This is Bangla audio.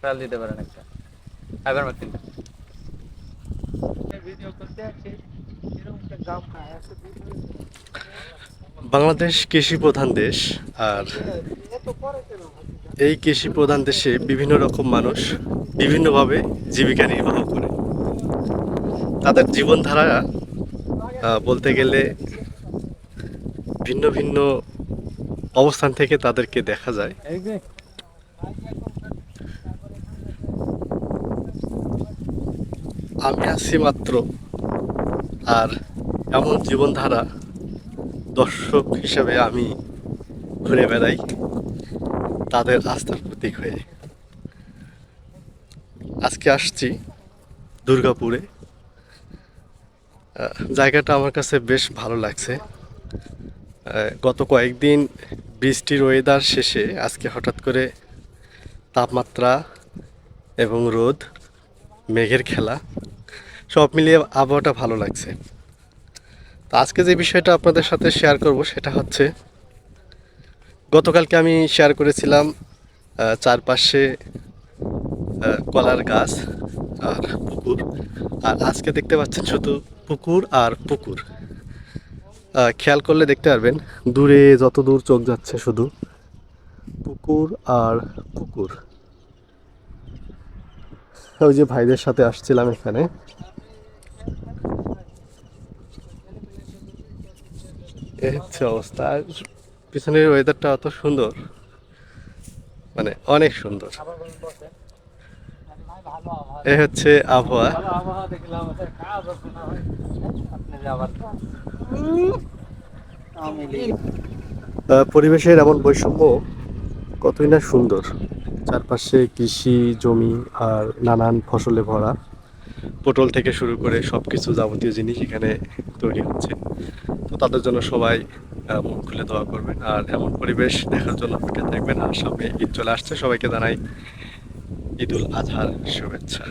ট্রায়াল দিতে পারেন একটা। বাংলাদেশ কৃষি প্রধান দেশ, আর এই কৃষি প্রধান দেশে বিভিন্ন রকম মানুষ বিভিন্নভাবে জীবিকা নির্বাহ করে। তাদের জীবনধারা বলতে গেলে ভিন্ন ভিন্ন অবস্থান থেকে তাদেরকে দেখা যায় এই যে আমি আছি মাত্র আর এমন জীবনধারা দর্শক হিসেবে আমি ঘুরে বেড়াই তাদের আস্থার প্রতীক হয়ে। আজকে আসছি দুর্গাপুরে। জায়গাটা আমার কাছে বেশ ভালো লাগছে। গত কয়েকদিন বৃষ্টির ওয়েদার শেষে আজকে হঠাৎ করে তাপমাত্রা এবং রোদ, মেঘের খেলা। সব মিলিয়ে আবহাওয়াটা ভালো লাগছে। তো আজকে যে বিষয়টা আপনাদের সাথে শেয়ার করব সেটা হচ্ছে, গতকালকে আমি শেয়ার করেছিলাম চারপাশে কলার গাছ আর পুকুর। আর আজকে দেখতে পাচ্ছেন শুধু পুকুর আর পুকুর। খেয়াল করলে দেখতে পারবেন, দূরে যত দূর চোখ যাচ্ছে শুধু পুকুর আর পুকুর। ওই যে ভাইদের সাথে আসছিলাম এখানে। এই হচ্ছে অবস্থা, পিছনের ওয়েদারটা অত সুন্দর মানে অনেক সুন্দর। এই হচ্ছে আবহাওয়া। পরিবেশের এমন বৈষম্য কতই না সুন্দর। চারপাশে কৃষি, জমি আর নানান ফসলে ভরা। পটল থেকে শুরু করে সব কিছু যাবতীয় জিনিস এখানে তৈরি হচ্ছে। তাদের জন্য সবাই মুখ খুলে দোয়া করবেন। আর এমন পরিবেশ দেখার জন্য অপেক্ষা থাকবেন। আর সামনে ঈদ চলে আসছে। সবাইকে জানাই ঈদুল আজহার শুভেচ্ছা।